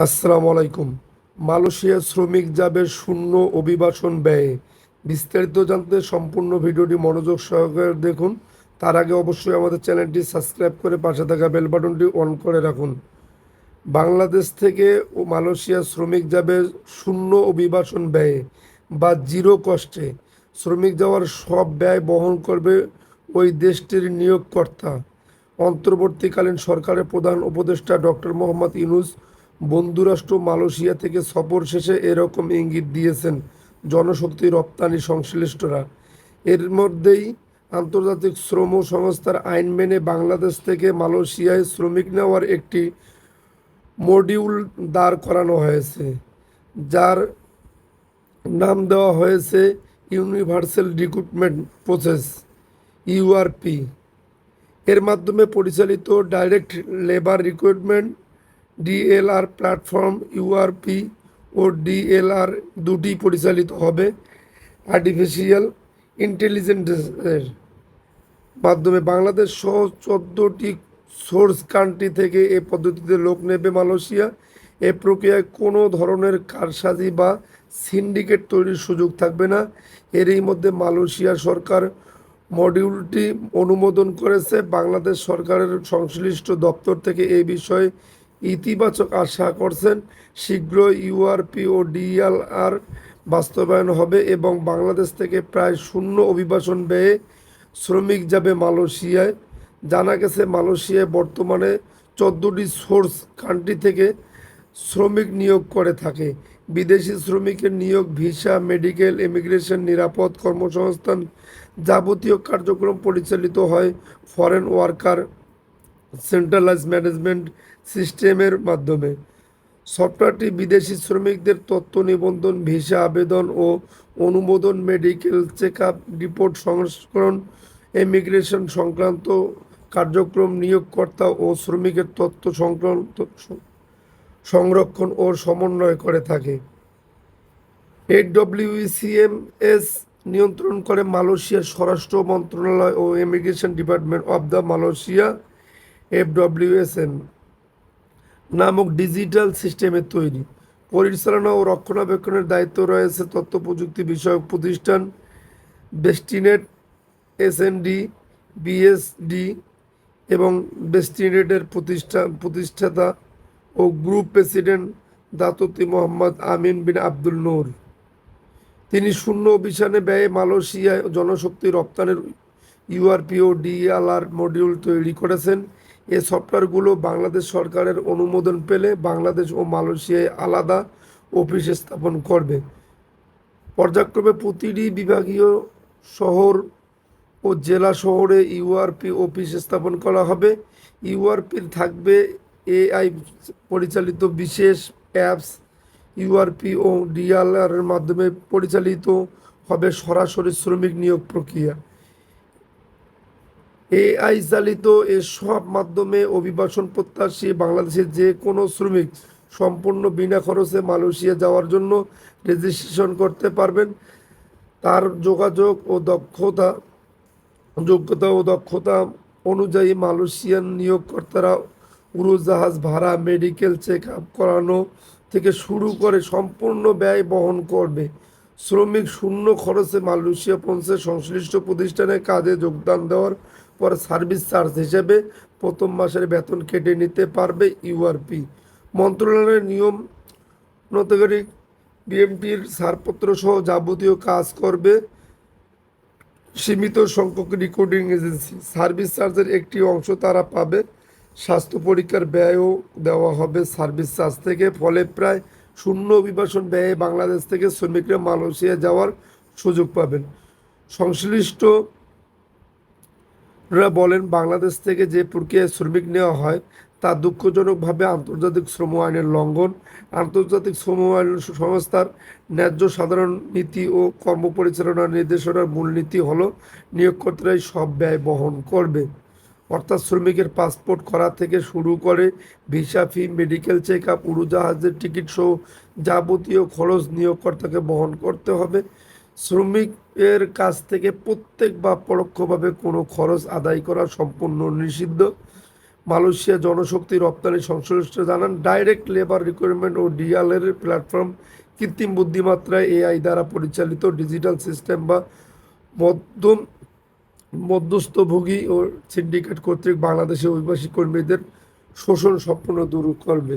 আসসালামু আলাইকুম। মালয়েশিয়া শ্রমিক যাবে শূন্য অভিবাসন ব্যয়ে। বিস্তারিত জানতে সম্পূর্ণ ভিডিওটি মনোযোগ সহকারে দেখুন। তার আগে অবশ্যই আমাদের চ্যানেলটি সাবস্ক্রাইব করে পাশে থাকা বেল বাটনটি অন করে রাখুন। বাংলাদেশ থেকে ও মালয়েশিয়া শ্রমিক যাবে শূন্য অভিবাসন ব্যয়ে বা জিরো কষ্টে শ্রমিক যাওয়ার সব ব্যয় বহন করবে ওই দেশটির নিয়োগকর্তা। অন্তর্বর্তীকালীন সরকারের প্রধান উপদেষ্টা ডক্টর মোহাম্মদ ইউনুস বন্ধুরাষ্ট্র মালয়েশিয়া থেকে সফর শেষে এরকম ইঙ্গিত দিয়েছেন জনশক্তি রপ্তানি সংশ্লিষ্টরা। এর মধ্যেই আন্তর্জাতিক শ্রম সংস্থার আইন মেনে বাংলাদেশ থেকে মালয়েশিয়ায় শ্রমিক নেওয়ার একটি মডিউল দাঁড় করানো হয়েছে, যার নাম দেওয়া হয়েছে ইউনিভার্সাল রিক্রুটমেন্ট প্রসেস, ইউআরপি। এর মাধ্যমে পরিচালিত direct labour recruitment DLR platform, URP ও ডিএলআর দুটি পরিচালিত হবে। আর্টিফিশিয়াল ইন্টেলিজেন্সের মাধ্যমে বাংলাদেশ সহ চোদ্দোটি সোর্স কান্ট্রি থেকে এ পদ্ধতিতে লোক নেবে মালয়েশিয়া। এ প্রক্রিয়ায় কোনো ধরনের কারসাজি বা সিন্ডিকেট তৈরির সুযোগ থাকবে না। এরই মধ্যে মালয়েশিয়া সরকার মডিউলটি অনুমোদন করেছে। বাংলাদেশ সরকারের সংশ্লিষ্ট দপ্তর থেকে এই বিষয়ে ইতিবাচক আশা করছেন শীঘ্র ইউআরপি ও ডিএলআর বাস্তবায়ন হবে এবং বাংলাদেশ থেকে প্রায় শূন্য অভিবাসন ব্যয়ে শ্রমিক যাবে মালয়েশিয়ায়। জানা গেছে, মালয়েশিয়ায় বর্তমানে চোদ্দোটি সোর্স কান্ট্রি থেকে শ্রমিক নিয়োগ করে থাকে। বিদেশি শ্রমিকের নিয়োগ, ভিসা, মেডিকেল, ইমিগ্রেশন, নিরাপদ কর্মসংস্থান যাবতীয় কার্যক্রম পরিচালিত হয় ফরেন ওয়ার্কার সেন্ট্রালাইজ ম্যানেজমেন্ট সিস্টেমের মাধ্যমে। সফটওয়্যারটি বিদেশি শ্রমিকদের তথ্য নিবন্ধন, ভিসা আবেদন ও অনুমোদন মেডিকেল চেক আপ রিপোর্ট সংস্করণ ইমিগ্রেশন সংক্রান্ত কার্যক্রম, নিয়োগকর্তা ও শ্রমিকের তথ্য সংক্রান্ত সংরক্ষণ ও সমন্বয় করে থাকে। এইচডব্লিউসিএমএস নিয়ন্ত্রণ করে মালয়েশিয়ার স্বরাষ্ট্র মন্ত্রণালয় ও immigration department of the Malaysia FWSM নামক ডিজিটাল সিস্টেমের তৈরি। পরিচালনা ও রক্ষণাবেক্ষণের দায়িত্ব রয়েছে তথ্য প্রযুক্তি বিষয়ক প্রতিষ্ঠান বেস্টিনেট এসএনডি বিএসডি এবং বেস্টিনেটের প্রতিষ্ঠা, প্রতিষ্ঠাতা ও group president Dato Mohammad Amin bin Abdul Noor. তিনি শূন্য অভিযানে ব্যয়ে মালয়েশিয়ায় জনশক্তি রপ্তানির ইউআরপি ও ডিএলআর মডিউল তৈরি করেছেন। এ সফটওয়্যারগুলো বাংলাদেশ সরকারের অনুমোদন পেলে বাংলাদেশ ও মালয়েশিয়ায় আলাদা অফিস স্থাপন করবে। পর্যায়ক্রমে প্রতিটি বিভাগীয় শহর ও জেলা শহরে ইউআরপি অফিস স্থাপন করা হবে। ইউআরপির থাকবে এআই পরিচালিত বিশেষ অ্যাপস। ইউআরপি ও ডিএলআর এর মাধ্যমে পরিচালিত হবে সরাসরি শ্রমিক নিয়োগ প্রক্রিয়া। এআই চালিত এসব মাধ্যমে অভিবাসন প্রত্যাশী বাংলাদেশের যে কোনো শ্রমিক সম্পূর্ণ বিনা খরচে মালয়েশিয়া যাওয়ার জন্য রেজিস্ট্রেশন করতে পারবেন। তার যোগাযোগ ও দক্ষতা, যোগ্যতা ও দক্ষতা অনুযায়ী মালয়েশিয়ান নিয়োগকর্তারা উড়োজাহাজ ভাড়া মেডিকেল চেক আপ করানো থেকে শুরু করে সম্পূর্ণ ব্যয় বহন করবে। শ্রমিক শূন্য খরচে মালয়েশিয়া পৌঁছে সংশ্লিষ্ট প্রতিষ্ঠানে কাজে যোগদান দেওয়ার পর সার্ভিস চার্জ হিসেবে প্রথম মাসের বেতন কেটে নিতে পারবে ইউআরপি। মন্ত্রণালয়ের নিয়ম নতকারী বিএমপির ছাড়পত্র সহ যাবতীয় কাজ করবে সীমিত সংখ্যক রেকর্ডিং এজেন্সি। সার্ভিস চার্জের একটি অংশ তারা পাবে। স্বাস্থ্য পরীক্ষার ব্যয়ও দেওয়া হবে সার্ভিস চার্জ থেকে। ফলে প্রায় শূন্য অভিবাসন ব্যয়ে বাংলাদেশ থেকে শ্রমিকরা মালয়েশিয়া যাওয়ার সুযোগ পাবেন। সংশ্লিষ্ট রা বলেন, বাংলাদেশ থেকে যে প্রক্রিয়ায় শ্রমিক নেওয়া হয়, তা দুঃখজনকভাবে আন্তর্জাতিক শ্রম আইনের লঙ্ঘন। আন্তর্জাতিক শ্রম আইন সংস্থার ন্যায্য সাধারণ নীতি ও কর্মপরিচালনার নির্দেশনার মূলনীতি হল, নিয়োগকর্তারাই সব ব্যয় বহন করবে। অর্থাৎ শ্রমিকের পাসপোর্ট করা থেকে শুরু করে visa fee, medical check up উড়োজাহাজের ticket সহ যাবতীয় খরচ নিয়োগকর্তাকে বহন করতে হবে। শ্রমিকের কাছ থেকে প্রত্যেক বা পরোক্ষভাবে কোনো খরচ আদায় করা সম্পূর্ণ নিষিদ্ধ। মালয়েশিয়া জনশক্তি রপ্তানি সংশ্লিষ্ট জানান, ডাইরেক্ট লেবার রিক্রুটমেন্ট ও ডিএলের প্ল্যাটফর্ম কৃত্রিম বুদ্ধিমাত্রায় এআই দ্বারা পরিচালিত ডিজিটাল সিস্টেম বা মধ্যম, মধ্যস্থভোগী ও সিন্ডিকেট কর্তৃক বাংলাদেশে অভিবাসী কর্মীদের শোষণ সম্পূর্ণ দূর করবে